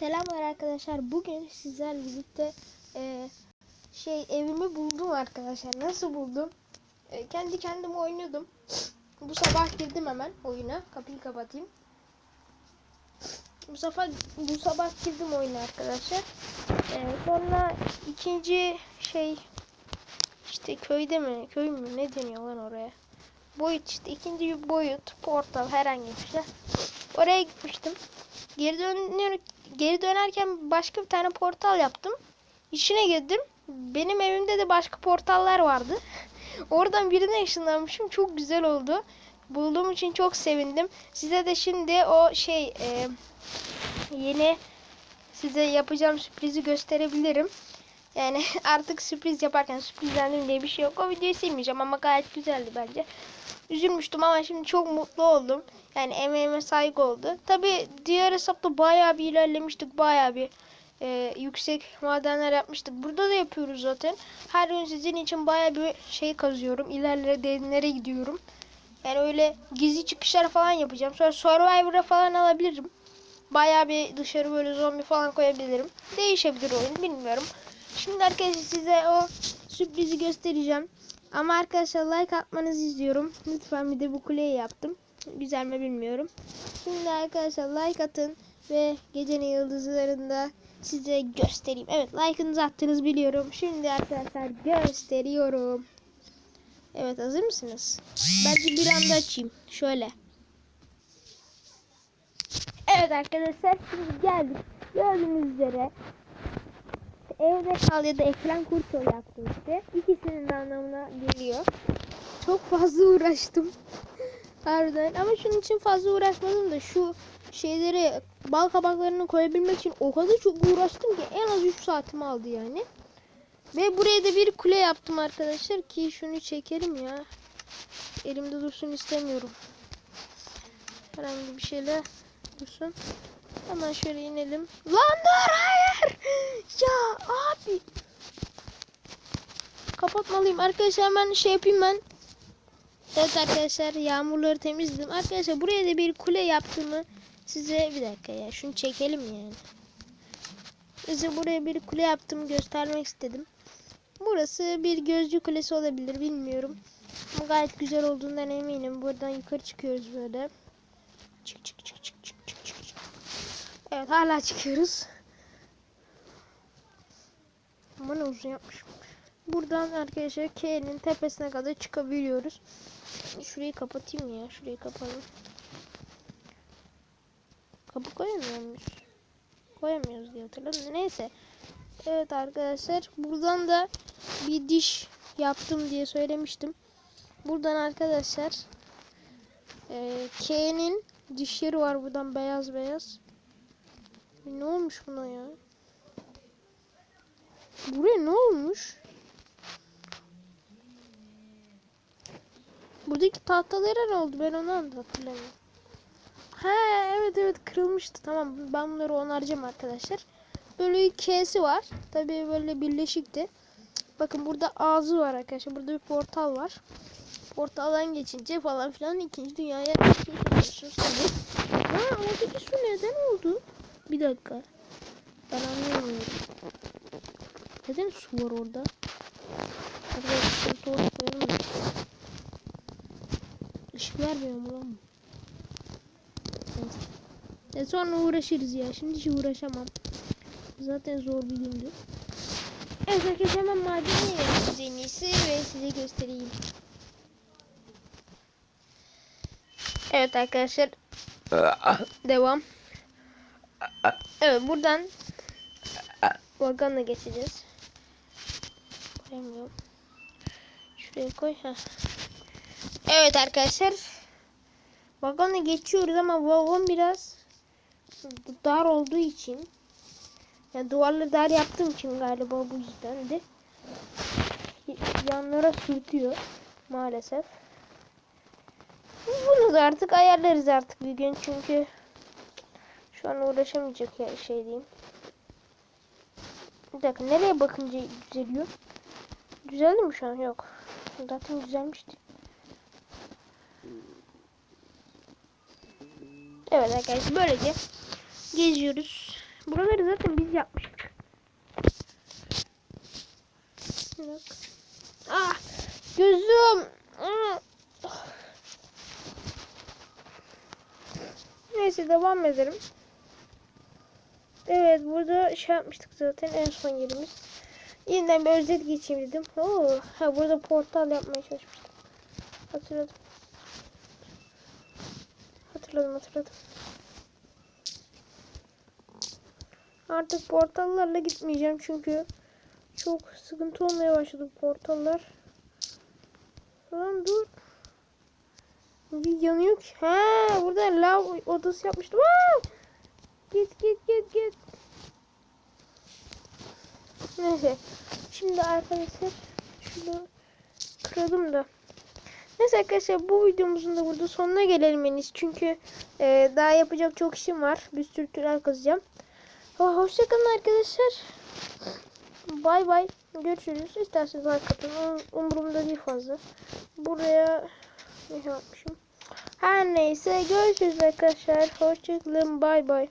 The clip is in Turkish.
Selamlar arkadaşlar. Bugün sizlerle birlikte e, şey evimi buldum arkadaşlar. Nasıl buldum? E, kendi kendime oynuyordum. Bu sabah girdim hemen oyuna. Kapıyı kapatayım. Bu sabah bu sabah girdim oyuna arkadaşlar. E, sonra ikinci şey işte köyde mi köy mü ne deniyor lan oraya? Boyut işte ikinci bir boyut portal herhangi bir şey. Oraya gitmiştim. Geri dönüyor, geri dönerken başka bir tane portal yaptım. İçine girdim. Benim evimde de başka portallar vardı. Oradan birine ışınlanmışım. Çok güzel oldu. Bulduğum için çok sevindim. Size de şimdi o şey e, yeni size yapacağım sürprizi gösterebilirim. Yani artık sürpriz yaparken sürprizlendim diye bir şey yok. O videoyu silmeyeceğim ama gayet güzeldi bence. Üzülmüştüm ama şimdi çok mutlu oldum. Yani emeğime saygı oldu. Tabi diğer hesapta bayağı bir ilerlemiştik. Bayağı bir e, yüksek madenler yapmıştık. Burada da yapıyoruz zaten. Her gün sizin için bayağı bir şey kazıyorum. İlerlere derinlere gidiyorum. Yani öyle gizli çıkışlar falan yapacağım. Sonra Survivor'a falan alabilirim. Bayağı bir dışarı böyle zombi falan koyabilirim. Değişebilir oyun bilmiyorum. Şimdi arkadaşlar size o sürprizi göstereceğim. Ama arkadaşlar like atmanızı istiyorum. Lütfen bir de bu kuleyi yaptım. Güzel mi bilmiyorum. Şimdi arkadaşlar like atın ve gecenin yıldızlarında size göstereyim. Evet like'ınızı attınız biliyorum. Şimdi arkadaşlar gösteriyorum. Evet hazır mısınız? Bence bir anda açayım. Şöyle. Evet arkadaşlar şimdi geldik. Gördüğünüz üzere evde kal ya da ekran kurtol yaptım işte. İkisinin de anlamına geliyor. Çok fazla uğraştım. Harbiden ama şunun için fazla uğraşmadım da şu şeyleri bal kabaklarını koyabilmek için o kadar çok uğraştım ki en az 3 saatimi aldı yani. Ve buraya da bir kule yaptım arkadaşlar ki şunu çekerim ya. Elimde dursun istemiyorum. Herhangi bir şeyle dursun. Hemen şöyle inelim. Lan dur hayır. Ya abi. Kapatmalıyım. Arkadaşlar hemen şey yapayım ben. Evet arkadaşlar yağmurları temizledim. Arkadaşlar buraya da bir kule yaptığımı size bir dakika ya şunu çekelim yani. Size buraya bir kule yaptığımı göstermek istedim. Burası bir gözcü kulesi olabilir bilmiyorum. Ama gayet güzel olduğundan eminim. Buradan yukarı çıkıyoruz böyle. Çık çık. Evet hala çıkıyoruz. Ama ne uzun yapmışım. Buradan arkadaşlar K'nin tepesine kadar çıkabiliyoruz. Şurayı kapatayım ya. Şurayı kapalım. Kapı koyamıyor muyuz? Koyamıyoruz diye hatırladım. Neyse. Evet arkadaşlar. Buradan da bir diş yaptım diye söylemiştim. Buradan arkadaşlar e, K'nin dişleri var buradan beyaz beyaz. Ne olmuş buna ya? Buraya ne olmuş? Buradaki tahtalara ne oldu? Ben onu hatırlamıyorum. Ha evet evet kırılmıştı. Tamam ben bunları onaracağım arkadaşlar. Böyle bir K'si var. Tabii böyle birleşikti. Bakın burada ağzı var arkadaşlar. Burada bir portal var. Portaldan geçince falan filan ikinci dünyaya geçiyorsunuz tabii. Ha oradaki su neden oldu? Bir dakika. Ben anlamıyorum. Neden su var orada? Arkadaşlar soğuk koyalım. Işık vermiyor mu lan? Neyse. E sonra uğraşırız ya. Şimdi hiç uğraşamam. Zaten zor bir gündü. Evet arkadaşlar hemen en iyisi ve size göstereyim. Evet arkadaşlar. Devam. Evet buradan Vaganla geçeceğiz. Koyamıyorum. Şuraya koy. Heh. Evet arkadaşlar. Vagonla geçiyoruz ama vagon biraz dar olduğu için yani duvarları dar yaptığım için galiba bu yüzden de yanlara sürtüyor maalesef. Bunu da artık ayarlarız artık bir gün çünkü şu an uğraşamayacak ya şey diyeyim. Bir dakika nereye bakınca düzeliyor? Düzeldi mi şu an? Yok. Zaten düzelmişti. Evet arkadaşlar böylece geziyoruz. Buraları zaten biz yapmıştık. Bak. Ah! Gözüm! Ah! Neyse devam edelim. Evet burada şey yapmıştık zaten en son yerimiz. Yeniden bir özet geçeyim dedim. Oo, ha burada portal yapmaya çalışmıştım. Hatırladım. Hatırladım hatırladım. Artık portallarla gitmeyeceğim çünkü çok sıkıntı olmaya başladı portallar. Lan dur. Bir yanıyor ki. Ha burada lav odası yapmıştım. Aa! Git git git git. Neyse. Şimdi arkadaşlar şunu kıralım da. Neyse arkadaşlar bu videomuzun da burada sonuna gelelim en iyisi. Çünkü e, daha yapacak çok işim var. Bir sürü türler kazacağım. Hoşçakalın arkadaşlar. Bay bay. Görüşürüz. İsterseniz like atın. Um- Umurumda değil fazla. Buraya ne yapmışım? Her neyse görüşürüz arkadaşlar. Hoşçakalın. Bay bay.